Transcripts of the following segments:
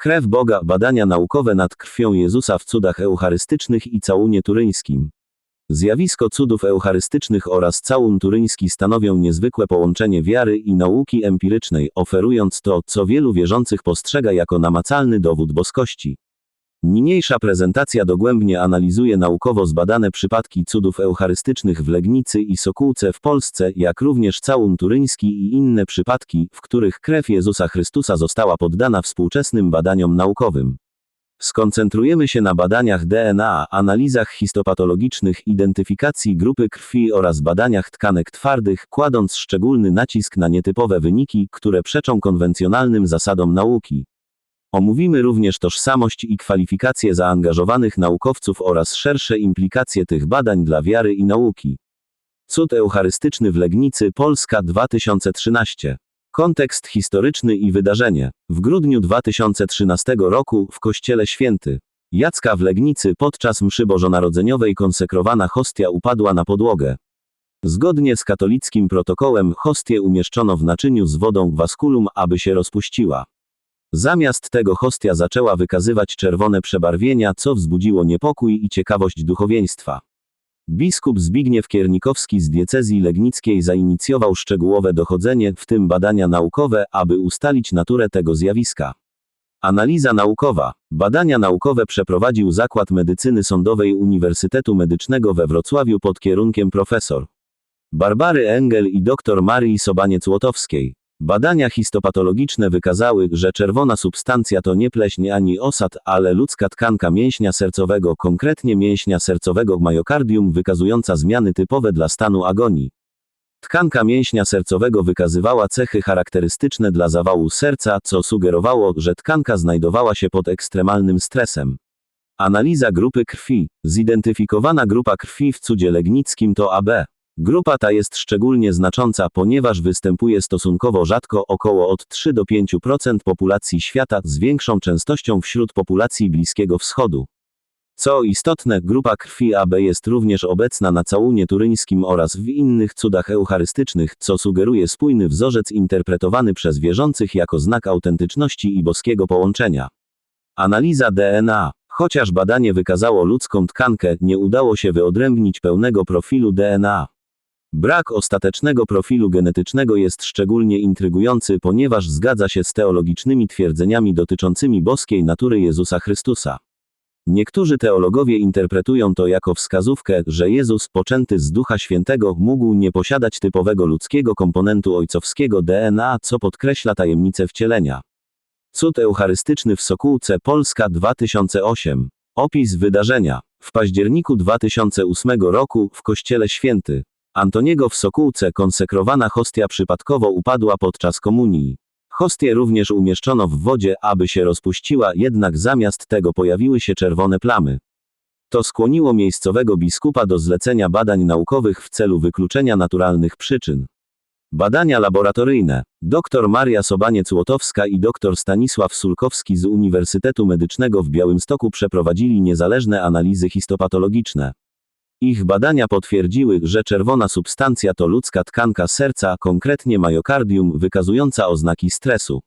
Krew Boga, badania naukowe nad krwią Jezusa w cudach eucharystycznych i całunie turyńskim. Zjawisko cudów eucharystycznych oraz całun turyński stanowią niezwykłe połączenie wiary i nauki empirycznej, oferując to, co wielu wierzących postrzega jako namacalny dowód boskości. Niniejsza prezentacja dogłębnie analizuje naukowo zbadane przypadki cudów eucharystycznych w Legnicy i Sokółce w Polsce, jak również całun turyński i inne przypadki, w których krew Jezusa Chrystusa została poddana współczesnym badaniom naukowym. Skoncentrujemy się na badaniach DNA, analizach histopatologicznych, identyfikacji grupy krwi oraz badaniach tkanek twardych, kładąc szczególny nacisk na nietypowe wyniki, które przeczą konwencjonalnym zasadom nauki. Omówimy również tożsamość i kwalifikacje zaangażowanych naukowców oraz szersze implikacje tych badań dla wiary i nauki. Cud Eucharystyczny w Legnicy, Polska 2013. Kontekst historyczny i wydarzenie. W grudniu 2013 roku w Kościele Święty Jacka w Legnicy podczas mszy bożonarodzeniowej konsekrowana hostia upadła na podłogę. Zgodnie z katolickim protokołem hostię umieszczono w naczyniu z wodą waskulum, aby się rozpuściła. Zamiast tego hostia zaczęła wykazywać czerwone przebarwienia, co wzbudziło niepokój i ciekawość duchowieństwa. Biskup Zbigniew Kiernikowski z diecezji legnickiej zainicjował szczegółowe dochodzenie, w tym badania naukowe, aby ustalić naturę tego zjawiska. Analiza naukowa. Badania naukowe przeprowadził Zakład Medycyny Sądowej Uniwersytetu Medycznego we Wrocławiu pod kierunkiem profesor Barbary Engel i dr Marii Sobaniec-Łotowskiej. Badania histopatologiczne wykazały, że czerwona substancja to nie pleśń ani osad, ale ludzka tkanka mięśnia sercowego, konkretnie mięśnia sercowego myocardium wykazująca zmiany typowe dla stanu agonii. Tkanka mięśnia sercowego wykazywała cechy charakterystyczne dla zawału serca, co sugerowało, że tkanka znajdowała się pod ekstremalnym stresem. Analiza grupy krwi. Zidentyfikowana grupa krwi w cudzie legnickim to AB. Grupa ta jest szczególnie znacząca, ponieważ występuje stosunkowo rzadko około od 3 do 5% populacji świata z większą częstością wśród populacji Bliskiego Wschodu. Co istotne, grupa krwi AB jest również obecna na całunie turyńskim oraz w innych cudach eucharystycznych, co sugeruje spójny wzorzec interpretowany przez wierzących jako znak autentyczności i boskiego połączenia. Analiza DNA. Chociaż badanie wykazało ludzką tkankę, nie udało się wyodrębnić pełnego profilu DNA. Brak ostatecznego profilu genetycznego jest szczególnie intrygujący, ponieważ zgadza się z teologicznymi twierdzeniami dotyczącymi boskiej natury Jezusa Chrystusa. Niektórzy teologowie interpretują to jako wskazówkę, że Jezus, poczęty z Ducha Świętego, mógł nie posiadać typowego ludzkiego komponentu ojcowskiego DNA, co podkreśla tajemnicę wcielenia. Cud Eucharystyczny w Sokółce, Polska 2008. Opis wydarzenia. W październiku 2008 roku, w Kościele Święty Antoniego w Sokółce konsekrowana hostia przypadkowo upadła podczas komunii. Hostię również umieszczono w wodzie, aby się rozpuściła, jednak zamiast tego pojawiły się czerwone plamy. To skłoniło miejscowego biskupa do zlecenia badań naukowych w celu wykluczenia naturalnych przyczyn. Badania laboratoryjne. Dr Maria Sobaniec-Łotowska i dr Stanisław Sulkowski z Uniwersytetu Medycznego w Białymstoku przeprowadzili niezależne analizy histopatologiczne. Ich badania potwierdziły, że czerwona substancja to ludzka tkanka serca, konkretnie myocardium, wykazująca oznaki stresu.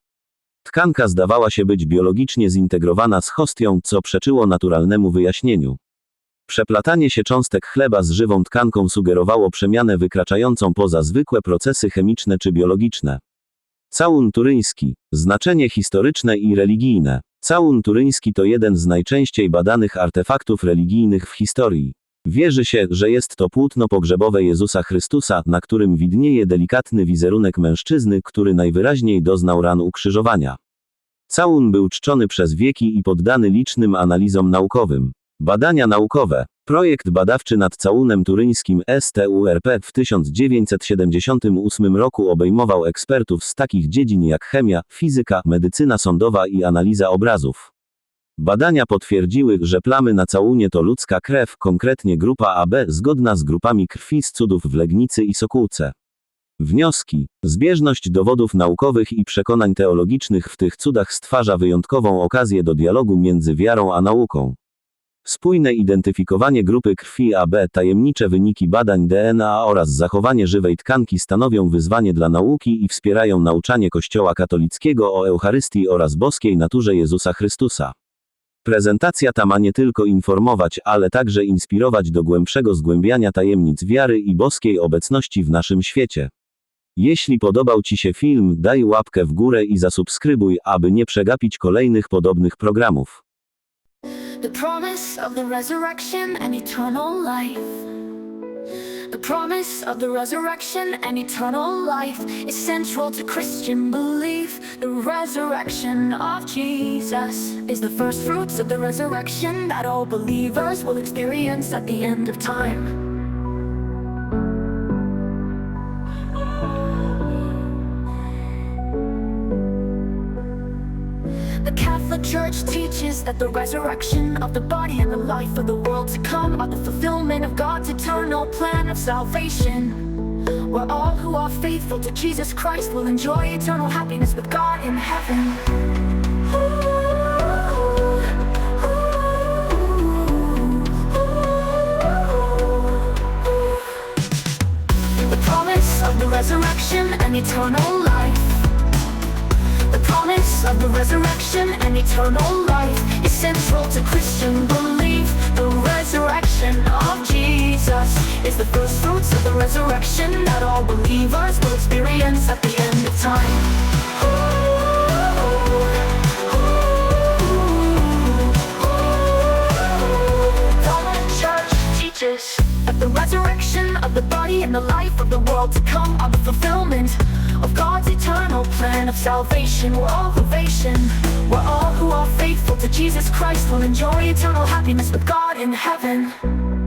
Tkanka zdawała się być biologicznie zintegrowana z hostią, co przeczyło naturalnemu wyjaśnieniu. Przeplatanie się cząstek chleba z żywą tkanką sugerowało przemianę wykraczającą poza zwykłe procesy chemiczne czy biologiczne. Całun turyński. Znaczenie historyczne i religijne. Całun turyński to jeden z najczęściej badanych artefaktów religijnych w historii. Wierzy się, że jest to płótno pogrzebowe Jezusa Chrystusa, na którym widnieje delikatny wizerunek mężczyzny, który najwyraźniej doznał ran ukrzyżowania. Całun był czczony przez wieki i poddany licznym analizom naukowym. Badania naukowe. Projekt badawczy nad całunem turyńskim STURP w 1978 roku obejmował ekspertów z takich dziedzin jak chemia, fizyka, medycyna sądowa i analiza obrazów. Badania potwierdziły, że plamy na całunie to ludzka krew, konkretnie grupa AB zgodna z grupami krwi z cudów w Legnicy i Sokółce. Wnioski. Zbieżność dowodów naukowych i przekonań teologicznych w tych cudach stwarza wyjątkową okazję do dialogu między wiarą a nauką. Spójne identyfikowanie grupy krwi AB, tajemnicze wyniki badań DNA oraz zachowanie żywej tkanki stanowią wyzwanie dla nauki i wspierają nauczanie Kościoła katolickiego o Eucharystii oraz boskiej naturze Jezusa Chrystusa. Prezentacja ta ma nie tylko informować, ale także inspirować do głębszego zgłębiania tajemnic wiary i boskiej obecności w naszym świecie. Jeśli podobał Ci się film, daj łapkę w górę i zasubskrybuj, aby nie przegapić kolejnych podobnych programów. The promise of the resurrection and eternal life. The promise of the resurrection and eternal life is central to Christian belief. The resurrection of Jesus is the first fruits of the resurrection that all believers will experience at the end of time. Church teaches that the resurrection of the body and the life of the world to come are the fulfillment of God's eternal plan of salvation. Where all who are faithful to Jesus Christ will enjoy eternal happiness with God in heaven. The promise of the resurrection and eternal resurrection and eternal life is central to Christian belief. The resurrection of Jesus is the first fruits of the resurrection that all believers will experience at the end of time. Teaches that the resurrection of the body and the life of the world to come are the fulfillment of God's eternal plan of salvation. We're all salvation. We're all who are faithful to Jesus Christ will enjoy eternal happiness with God in heaven.